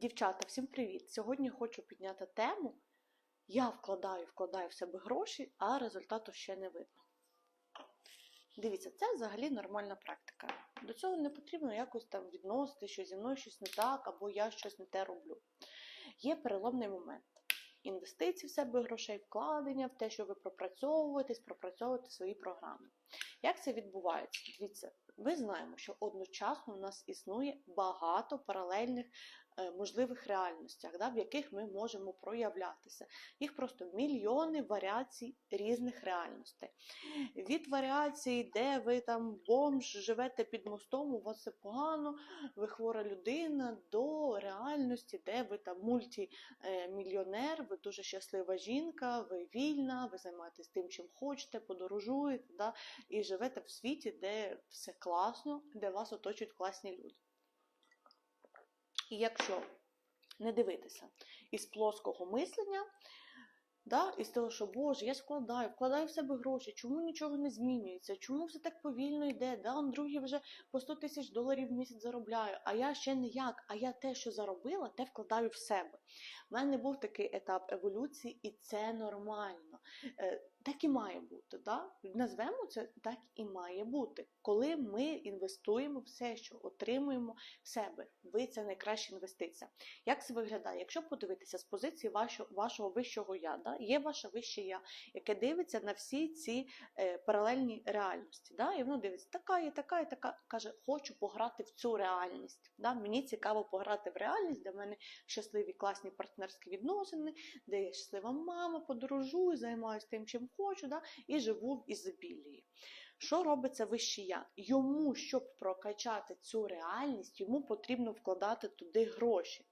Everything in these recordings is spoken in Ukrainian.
Дівчата, всім привіт! Сьогодні хочу підняти тему. Я вкладаю, вкладаю в себе гроші, а результату ще не видно. Дивіться, це взагалі нормальна практика. До цього не потрібно якось там відносити, що зі мною щось не так, або я щось не те роблю. Є переломний момент. Інвестиції в себе грошей, вкладення в те, що ви пропрацьовуєтесь, пропрацьовуєте свої програми. Як це відбувається? Дивіться, ми знаємо, що одночасно у нас існує багато паралельних можливих реальностях, да, в яких ми можемо проявлятися. Їх просто мільйони варіацій різних реальностей. Від варіацій, де ви там бомж, живете під мостом, у вас все погано, ви хвора людина, до реальності, де ви там мультимільйонер, ви дуже щаслива жінка, ви вільна, ви займаєтесь тим, чим хочете, подорожуєте, да, і живете в світі, де все класно, де вас оточують класні люди. І якщо не дивитися із плоского мислення, да, із того, що Боже, я складаю, вкладаю в себе гроші, чому нічого не змінюється, чому все так повільно йде, да, он другий вже по 100 тисяч доларів в місяць заробляю, а я ще ніяк, а я те, що заробила, те вкладаю в себе. У мене був такий етап еволюції, і це нормально. Так і має бути. Да? Назвемо це так і має бути. Коли ми інвестуємо все, що отримуємо в себе, ви це найкраща інвестиція. Як це виглядає? Якщо подивитися з позиції вашого, вашого вищого я, да? є ваше вище я, яке дивиться на всі ці е, паралельні реальності. Да? І воно дивиться, така є, така і така. Каже, хочу пограти в цю реальність. Да? Мені цікаво пограти в реальність, де в мене щасливі класні партнерські відносини, де я щаслива мама, подорожую, займаюся тим, чим хочу, да? і живу в ізобілії. Що робиться вище я? Йому, щоб прокачати цю реальність, йому потрібно вкладати туди гроші.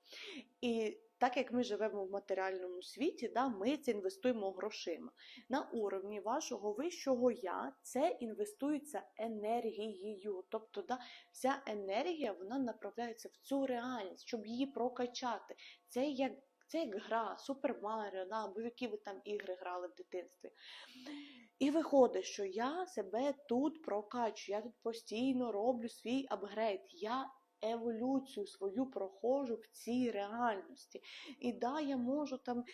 І так як ми живемо в матеріальному світі, да, ми це інвестуємо грошима. На уровні вашого вищого я це інвестується енергією. Тобто да, вся енергія вона направляється в цю реальність, щоб її прокачати. Це як це як гра, Супер Маріо, да, або в які ви там ігри грали в дитинстві. І виходить, що я себе тут прокачую, я тут постійно роблю свій апгрейд. Я еволюцію свою проходжу в цій реальності. І да, я можу там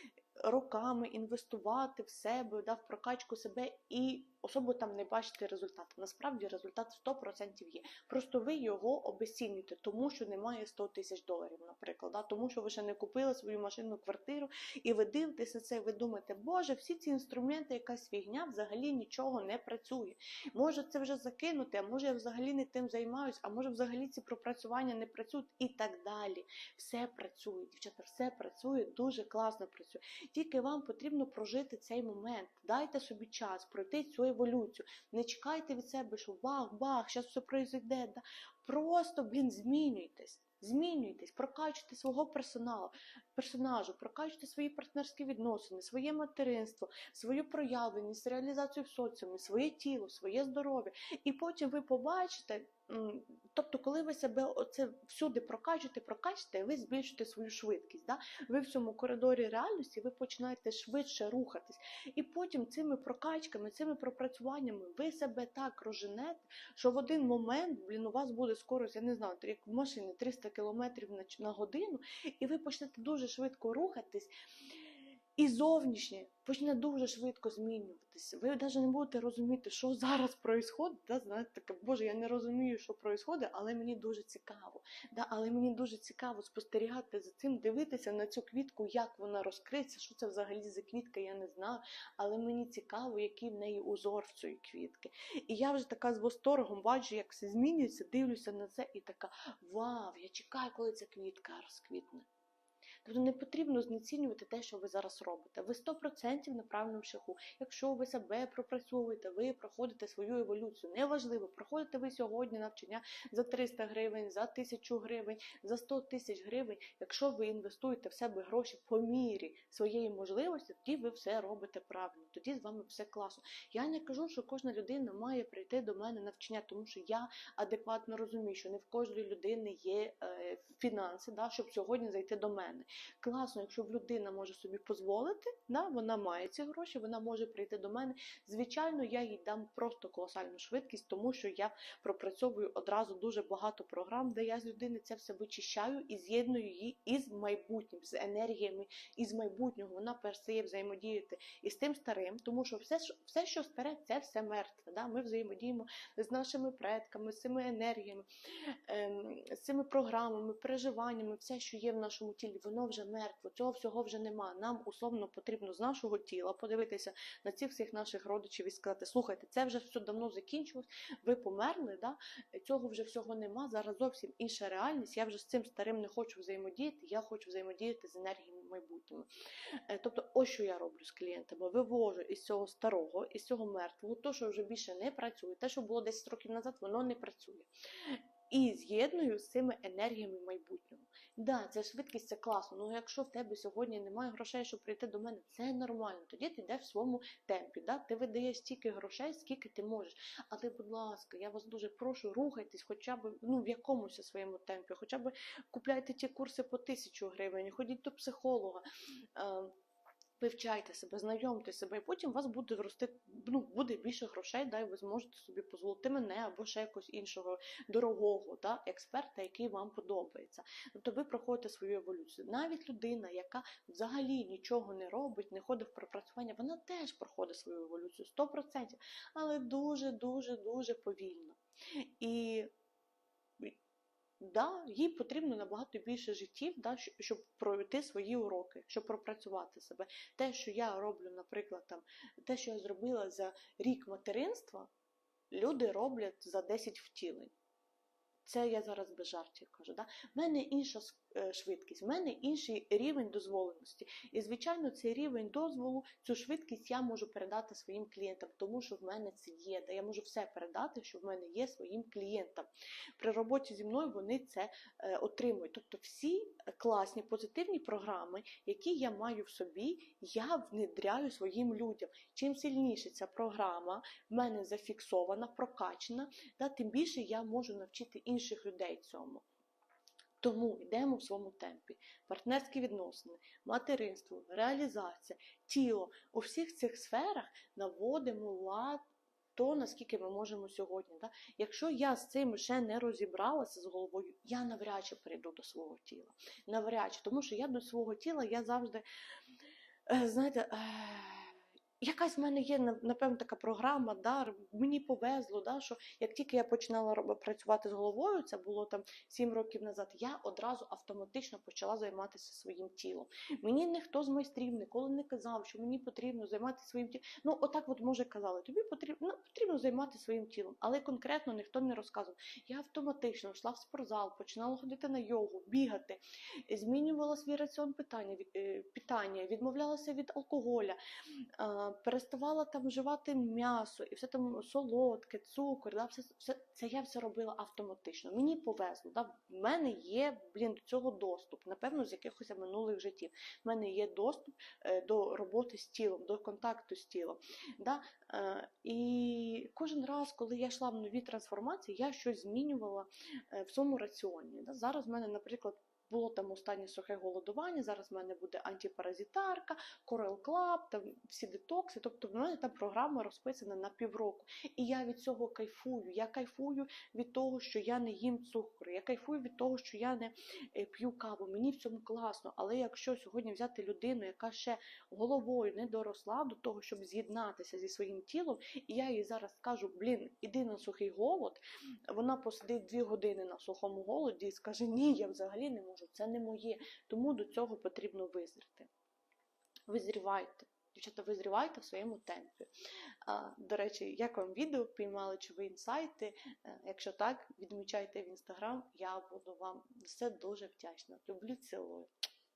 роками інвестувати в себе, да, в прокачку себе і особо там не бачити результату. Насправді результат 100% є. Просто ви його обесцінюєте, тому що немає 100 тисяч доларів, наприклад. Да? Тому що ви ще не купили свою машину, квартиру, і ви дивитеся це, і ви думаєте, боже, всі ці інструменти, якась фігня, взагалі нічого не працює. Може це вже закинути, а може я взагалі не тим займаюсь, а може взагалі ці пропрацювання не працюють і так далі. Все працює, дівчата, все працює, дуже класно працює. Тільки вам потрібно прожити цей момент. Дайте собі час, пройти цю еволюцію. Не чекайте від себе, що бах-бах, зараз все пройде. Да? Просто, блін, змінюйтесь. Змінюйтесь, прокачуйте свого персоналу, персонажу, прокачуйте свої партнерські відносини, своє материнство, свою проявленість, реалізацію в соціумі, своє тіло, своє здоров'я. І потім ви побачите, тобто, коли ви себе оце всюди прокачуєте, прокачуєте, ви збільшуєте свою швидкість. Да? Ви в цьому коридорі реальності ви починаєте швидше рухатись. І потім цими прокачками, цими пропрацюваннями ви себе так розженете, що в один момент блін, у вас буде скорость, я не знаю, як в машині 300 км на годину, і ви почнете дуже швидко рухатись. І зовнішнє почне дуже швидко змінюватися. Ви навіть не будете розуміти, що зараз відбувається. Да? Знаєте, таке, Боже, я не розумію, що відбувається, але мені дуже цікаво. Да? Але мені дуже цікаво спостерігати за цим, дивитися на цю квітку, як вона розкриється, що це взагалі за квітка, я не знаю. Але мені цікаво, який в неї узор в цієї квітки. І я вже така з восторгом бачу, як все змінюється, дивлюся на це і така: Вау, я чекаю, коли ця квітка розквітне. Тобто не потрібно знецінювати те, що ви зараз робите. Ви 100% на правильному шляху. Якщо ви себе пропрацьовуєте, ви проходите свою еволюцію. Неважливо, проходите ви сьогодні навчання за 300 гривень, за 1000 гривень, за 100 тисяч гривень. Якщо ви інвестуєте в себе гроші по мірі своєї можливості, тоді ви все робите правильно. Тоді з вами все класно. Я не кажу, що кожна людина має прийти до мене навчання, тому що я адекватно розумію, що не в кожної людини є е, фінанси, да, щоб сьогодні зайти до мене. Класно, якщо людина може собі дозволити, да, вона має ці гроші, вона може прийти до мене. Звичайно, я їй дам просто колосальну швидкість, тому що я пропрацьовую одразу дуже багато програм, де я з людини це все вичищаю і з'єдную її із майбутнім, з енергіями із майбутнього. Вона перестає взаємодіяти із тим старим, тому що все, все що старе, це все мертве. Да? Ми взаємодіємо з нашими предками, з цими енергіями, ем, з цими програмами, переживаннями, все, що є в нашому тілі, воно вже мертво. Цього всього вже нема. Нам условно потрібно з нашого тіла подивитися на цих всіх наших родичів і сказати: слухайте, це вже все давно закінчилось, ви померли, да? цього вже всього нема. Зараз зовсім інша реальність. Я вже з цим старим не хочу взаємодіяти, я хочу взаємодіяти з енергіями майбутнього. Е, Тобто, ось що я роблю з клієнтами: вивожу із цього старого, із цього мертвого, то, що вже більше не працює, те, що було 10 років назад, воно не працює. І з'єдную з цими енергіями майбутнього. Да, це швидкість, це класно. Ну якщо в тебе сьогодні немає грошей, щоб прийти до мене, це нормально. Тоді ти йдеш в своєму темпі. Да? Ти видаєш стільки грошей, скільки ти можеш. Але, будь ласка, я вас дуже прошу, рухайтесь хоча б ну, в якомусь своєму темпі, хоча б купляйте ті курси по тисячу гривень, ходіть до психолога. Вивчайте себе, знайомте себе, і потім у вас буде рости, ну, буде більше грошей, да, і ви зможете собі дозволити мене або ще якогось іншого дорогого да, експерта, який вам подобається. Тобто ви проходите свою еволюцію. Навіть людина, яка взагалі нічого не робить, не ходить в пропрацювання, вона теж проходить свою еволюцію 100%, але дуже, дуже, дуже повільно. І да, їй потрібно набагато більше життів, да, щоб пройти свої уроки, щоб пропрацювати себе. Те, що я роблю, наприклад, там, те, що я зробила за рік материнства, люди роблять за 10 втілень. Це я зараз без жартів кажу. Да? В мене інша е, швидкість, в мене інший рівень дозволеності. І, звичайно, цей рівень дозволу, цю швидкість я можу передати своїм клієнтам, тому що в мене це є. Да? Я можу все передати, що в мене є своїм клієнтам. При роботі зі мною вони це е, отримують. Тобто всі класні позитивні програми, які я маю в собі, я внедряю своїм людям. Чим сильніше ця програма в мене зафіксована, прокачана, да, тим більше я можу навчити інших людей цьому. Тому йдемо в своєму темпі. Партнерські відносини, материнство, реалізація, тіло. У всіх цих сферах наводимо лад то, наскільки ми можемо сьогодні. Да? Якщо я з цим ще не розібралася з головою, я навряд чи прийду до свого тіла. Навряд чи, тому що я до свого тіла я завжди, е, знаєте, е, якась в мене є, напевно, така програма, да, мені повезло, да, що як тільки я починала працювати з головою, це було там 7 років назад, я одразу автоматично почала займатися своїм тілом. Мені ніхто з майстрів ніколи не казав, що мені потрібно займатися своїм тілом. Ну, отак от може казали, тобі потрібно, ну, потрібно займатися своїм тілом, але конкретно ніхто не розказував. Я автоматично йшла в спортзал, починала ходити на йогу, бігати, змінювала свій раціон питання, е, питання відмовлялася від алкоголя, переставала там вживати м'ясо і все там солодке, цукор, да, все, все, це я все робила автоматично. Мені повезло. Да, в мене є блін, до цього доступ, напевно, з якихось минулих життів. В мене є доступ е, до роботи з тілом, до контакту з тілом. Да? Е, і кожен раз, коли я йшла в нові трансформації, я щось змінювала е, в своєму раціоні. Да? Зараз в мене, наприклад, було там останнє сухе голодування, зараз в мене буде антипаразитарка, Corel Club, там всі детокси. Тобто в мене там програма розписана на півроку. І я від цього кайфую. Я кайфую від того, що я не їм цукру. Я кайфую від того, що я не е, п'ю каву. Мені в цьому класно. Але якщо сьогодні взяти людину, яка ще головою не доросла до того, щоб з'єднатися зі своїм тілом, і я їй зараз скажу: блін, іди на сухий голод. Вона посидить дві години на сухому голоді і скаже: Ні, я взагалі не можу, це не моє. Тому до цього потрібно визріти. Визрівайте. Дівчата, визрівайте в своєму темпі. До речі, як вам відео, піймали чи ви інсайти? Е, Якщо так, відмічайте в інстаграм, я буду вам все дуже вдячна. Люблю, цілую.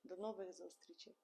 До нових зустрічей!